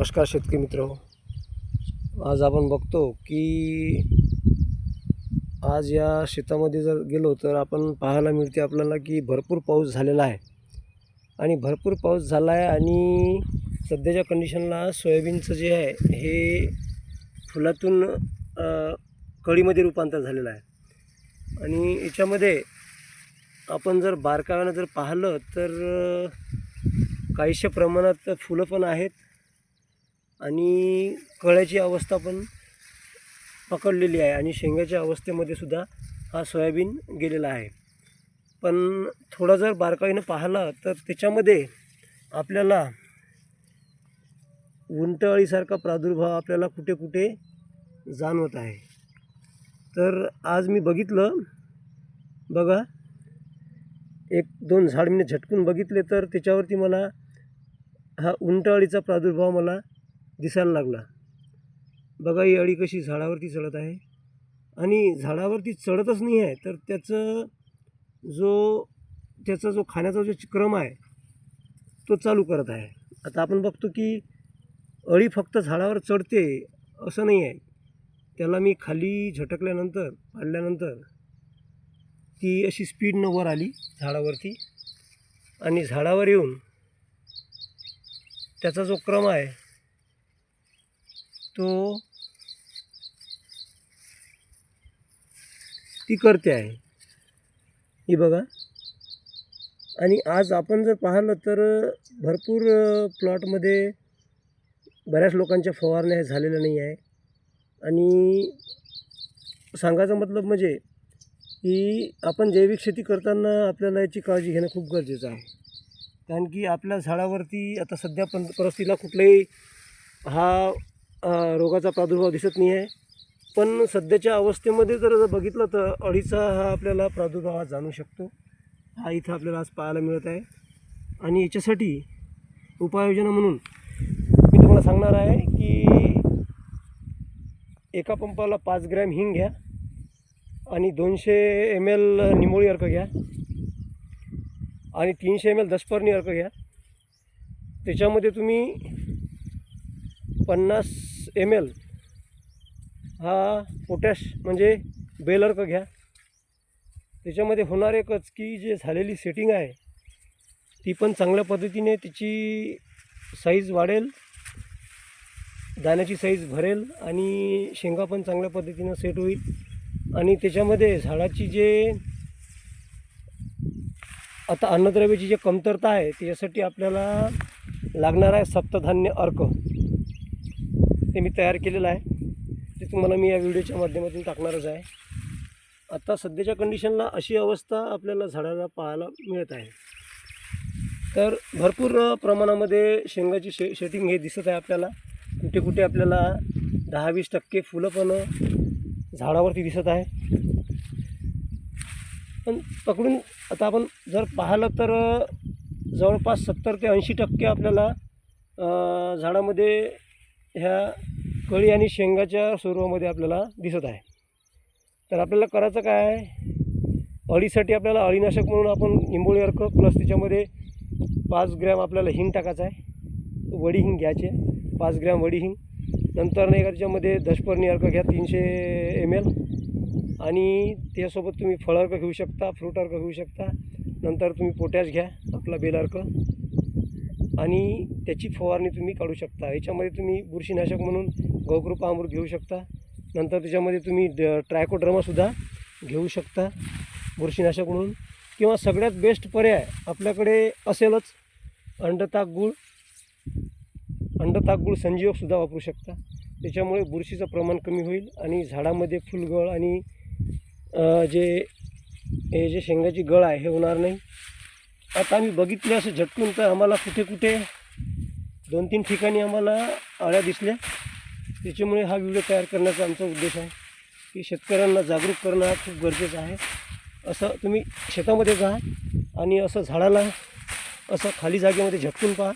नमस्कार शेतकरी मित्र. आज आपण बघतो की आज या शेतामध्ये जर गेलो तर आपण पाहायला मिळते आपल्याला की भरपूर पाऊस झालेला आहे. आणि भरपूर पाऊस झाला आहे आणि सध्याच्या कंडिशनला सोयाबीनचं जे आहे हे फुलातून कळीमध्ये रूपांतर झालेलं आहे. आणि याच्यामध्ये आपण जर बारकाव्यानं जर पाहिलं तर काहीशा प्रमाणात फुलं पण आहेत. आणि कळ्याची अवस्था पण पकडलेली आहे आणि शेंगाच्या अवस्थेमध्ये सुद्धा हा सोयाबीन गेलेला आहे. पण थोडा जर बारकाईनं पाहिला तर त्याच्यामध्ये आपल्याला उंटअळीसारखा प्रादुर्भाव आपल्याला कुठे कुठे जाणवत आहे. तर आज मी बघितलं बघा एक दोन झाड मी झटकून बघितले तर त्याच्यावरती मला हा उंटअळीचा प्रादुर्भाव मला दिसायला लागला. बघा ही अळी कशी झाडावरती चढत आहे. आणि झाडावरती चढतच नाही आहे तर त्याचं जो त्याचा जो खाण्याचा जो क्रम आहे तो चालू करत आहे. आता आपण बघतो की अळी फक्त झाडावर चढते असं नाही आहे. त्याला मी खाली झटकल्यानंतर पाडल्यानंतर ती अशी स्पीडनं वर आली झाडावरती. आणि झाडावर येऊन त्याचा जो क्रम आहे तो ती करते आहे. ही बघा. आणि आज आपण जर पाहिलं तर भरपूर प्लॉटमध्ये बऱ्याच लोकांच्या फवारण्या झालेल्या नाही आहे. आणि सांगायचा मतलब म्हणजे की आपण जैविक शेती करताना आपल्याला याची काळजी घेणं खूप गरजेचं आहे. कारण की आपल्या झाडावरती आता सध्या पण परिस्थितीला कुठलाही हा रोगाचा प्रादुर्भाव दिसत नाही आहे पण सध्याच्या अवस्थेमध्ये जर बघितलं तर अळीचा हा आपल्याला प्रादुर्भाव हा जाणू शकतो. हा इथं आपल्याला आज पाहायला मिळत आहे. आणि याच्यासाठी उपाययोजना म्हणून मी तुम्हाला सांगणार आहे की एका पंपाला पाच ग्रॅम हिंग घ्या आणि दोनशे एम एल निमोळी अर्क घ्या आणि तीनशे एम एल दसपर्णी अर्क घ्या. त्याच्यामध्ये तुम्ही पन्नास एम एल हा पोटॅश म्हणजे बेल अर्क घ्या. त्याच्यामध्ये होणार एकच की जे झालेली सेटिंग आहे ती पण चांगल्या पद्धतीने तिची साईज वाढेल दाण्याची साईज भरेल आणि शेंगा पण चांगल्या पद्धतीनं सेट होईल. आणि त्याच्यामध्ये झाडाची जे आता अन्नद्रव्याची जी कमतरता आहे त्याच्यासाठी आपल्याला लागणार आहे सप्तधान्य अर्क. ते मी तयार केलेलं आहे. ते तुम्हाला मी या व्हिडिओच्या माध्यमातून टाकणारच आहे. आता सध्याच्या कंडिशनला अशी अवस्था आपल्याला झाडाला पाहायला मिळत आहे. तर भरपूर प्रमाणामध्ये शेंगाची शे शेटिंग हे दिसत आहे आपल्याला. कुठे कुठे आपल्याला दहा वीस टक्के फुलं पण झाडावरती दिसत आहे पण पकडून आता आपण जर पाहिलं तर जवळपास सत्तर ते ऐंशी टक्के आपल्याला झाडामध्ये ह्या कळी आणि शेंगाच्या स्वरूपामध्ये आपल्याला दिसत आहे. तर आपल्याला करायचं काय आहे? अळीसाठी आपल्याला अळीनाशक म्हणून आपण निंबोळी अर्क प्लस त्याच्यामध्ये पाच ग्रॅम आपल्याला हिंग टाकायचं आहे. वडी हिंग घ्यायचे पाच ग्रॅम वडी हिंग. नंतर नाही का त्याच्यामध्ये दशपर्णी अर्क घ्या तीनशे एम एल आणि त्यासोबत तुम्ही फळ अर्क घेऊ शकता फ्रूट अर्क घेऊ शकता. नंतर तुम्ही पोटॅश घ्या आपला बेल अर्क. आणि त्याची फवारणी तुम्ही काढू शकता. याच्यामध्ये तुम्ही बुरशीनाशक म्हणून गौकृपा अमृत घेऊ शकता. नंतर त्याच्यामध्ये तुम्ही ड ट्रायकोड्रमासुद्धा घेऊ शकता बुरशीनाशक म्हणून. किंवा सगळ्यात बेस्ट पर्याय आपल्याकडे असेलच अंडताक गूळ. अंडताक गूळ संजीवकसुद्धा वापरू शकता. त्याच्यामुळे बुरशीचं प्रमाण कमी होईल आणि झाडामध्ये फुलगळ आणि जे हे जे शेंगाची गळ आहे हे होणार नाही. आता आम्ही बघितले असं झटकून तर आम्हाला कुठे कुठे दोन तीन ठिकाणी आम्हाला अळ्या दिसल्या. त्याच्यामुळे हा व्हिडिओ तयार करण्याचा आमचा उद्देश आहे की शेतकऱ्यांना जागरूक करणं हा खूप गरजेचं आहे. असं तुम्ही शेतामध्ये जा आणि असं झाडाला असं खाली जागेमध्ये झटकून पहा.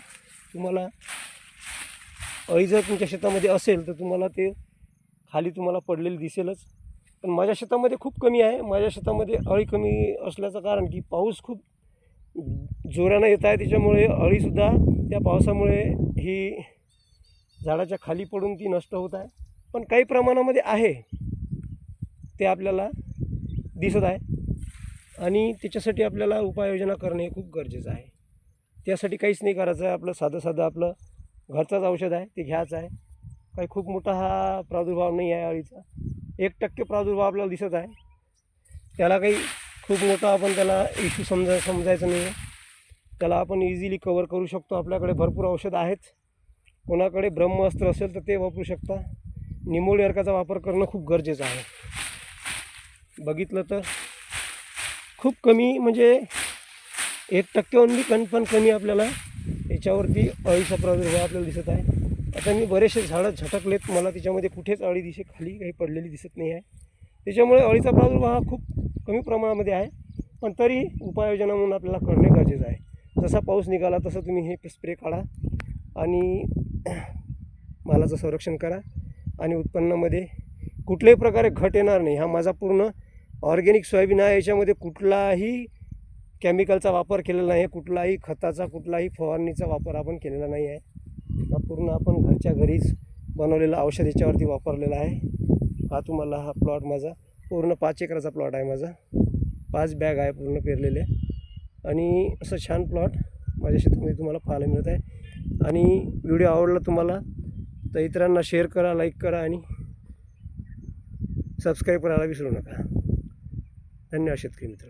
तुम्हाला अळी जर तुमच्या शेतामध्ये असेल तर तुम्हाला ते खाली तुम्हाला पडलेली दिसेलच. पण माझ्या शेतामध्ये खूप कमी आहे. माझ्या शेतामध्ये अळी कमी असल्याचं कारण की पाऊस खूप जोरानं येत आहे त्याच्यामुळे अळीसुद्धा त्या पावसामुळे ही झाडाच्या खाली पडून ती नष्ट होत आहे. पण काही प्रमाणामध्ये आहे. ते आपल्याला दिसत आहे. आणि त्याच्यासाठी आपल्याला उपाययोजना करणे खूप गरजेचं आहे. त्यासाठी काहीच नाही करायचं. आहे आपलं साधं साधं आपलं घरचंच औषध आहे ते घ्यायचं आहे. काही खूप मोठा हा प्रादुर्भाव नाही आहे अळीचा. एक टक्के प्रादुर्भाव आपल्याला दिसत आहे. त्याला काही खूप मोठा आपण त्याला इश्यू समजा समजायचं नाही आहे त्याला आपण इझिली कवर करू शकतो. आपल्याकडे भरपूर औषध आहेत. कोणाकडे ब्रह्मास्त्र असेल तर ते वापरू शकता. निमोळी अर्काचा वापर करणं खूप गरजेचं आहे. बघितलं तर खूप कमी म्हणजे एक टक्के ओनली कण पण कमी आपल्याला याच्यावरती अळीचा प्रादुर्भाव आपल्याला दिसत आहे. आता मी बरेचसे झाडं झटकलेत. मला त्याच्यामध्ये कुठेच अळी दिसे खाली काही पडलेली दिसत नाही आहे. त्याच्यामुळे अळीचा प्रादुर्भाव हा खूप कमी प्रमाणामध्ये आहे. पण तरी उपाययोजना म्हणून आपल्याला करणे गरजेचं आहे. जसा पाऊस निघाला तसं तुम्ही हे स्प्रे काढा आणि मालाचं संरक्षण करा आणि उत्पन्नामध्ये कुठल्याही प्रकारे घट येणार नाही. हा माझा पूर्ण ऑर्गॅनिक सोयाबीन आहे. याच्यामध्ये कुठलाही केमिकलचा वापर केलेला नाही. आहे कुठलाही खताचा कुठलाही फवारणीचा वापर आपण केलेला नाही आहे. हा पूर्ण आपण घरच्या घरीच बनवलेलं औषध याच्यावरती वापरलेलं आहे. हा तुम्हाला हा प्लॉट माझा. पूर्ण पाच एकराचा प्लॉट आहे माझा. पाच बॅग आहे पूर्ण पेरलेले. आणि असं छान प्लॉट माझ्या शेतामध्ये तुम्हाला पाहायला मिळत आहे. आणि व्हिडिओ आवडला तुम्हाला तर इतरांना शेअर करा लाईक करा आणि सबस्क्राईब करायला विसरू नका. धन्यवाद शेतकरी मित्र